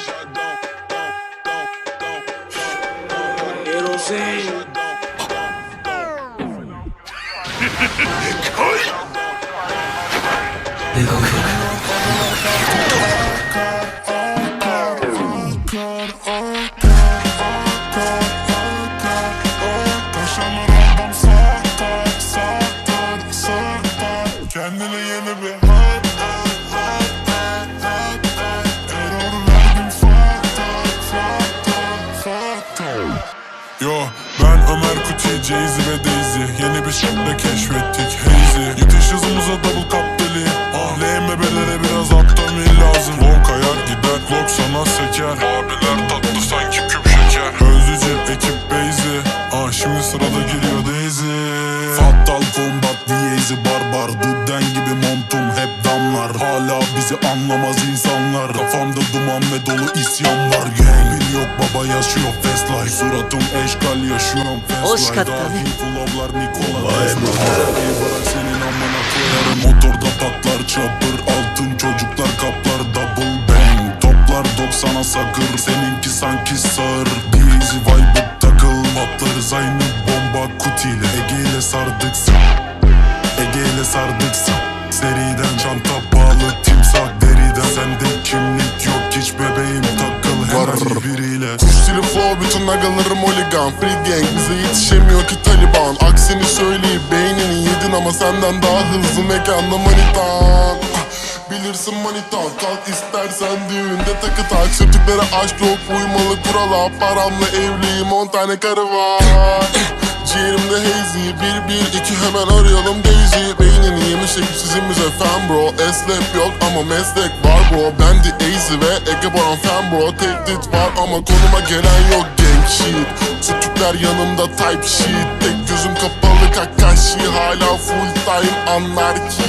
jogão, dom, dom, dom, Yo ben Ömer Kuti, Jay-Z ve Daisy. Yeni bir şekilde keşfettik Hazy. Yetiş hızımıza double cup deli. Ah LMB'lere biraz aptami lazım. Low kayar gider Glock sana seker. Abiler tatlı sanki küp şeker. Özücü ekip Beyzi. Ah şimdi sırada geliyor bizi anlamaz insanlar. Kafamda duman ve dolu isyan var Gang bir yok baba yaşıyor. Fast life. Suratım eşkal yaşıyorum. Fast life. Dahi Nikola Tesla Arabayı bırak senin amına koyarım. Motorda patlar çapır. Altın çocuklar kaplar. Double bang. Toplar 90'a sakır. Seninki sanki sağır. Diyezi vibe takıl. Patlarız aynı bomba kutiyle. Ege ile sardık Ege ile sardık agalarım holigan Free gang. Bize yetişemiyor ki Taliban. Aksini söyleyip beynini yedin ama senden daha hızlı mekanda manitan. Bilirsin manitan kalk istersen düğünde takı tak. Sırtıklara aşk yok uymalı kurala. Paramla evliyim on tane karı var Ciğerimde hazy Bir bir iki hemen arayalım Daisy. Beynini yemiş ekipsizimize fan bro. Eslep yok ama meslek var bro. Ben Easy ve Ege Boran fan bro. Tehdit var ama konuma gelen yok gang shit Sucuklar yanımda type shit. Tek gözüm kapalı Kakashi Hala full time anarki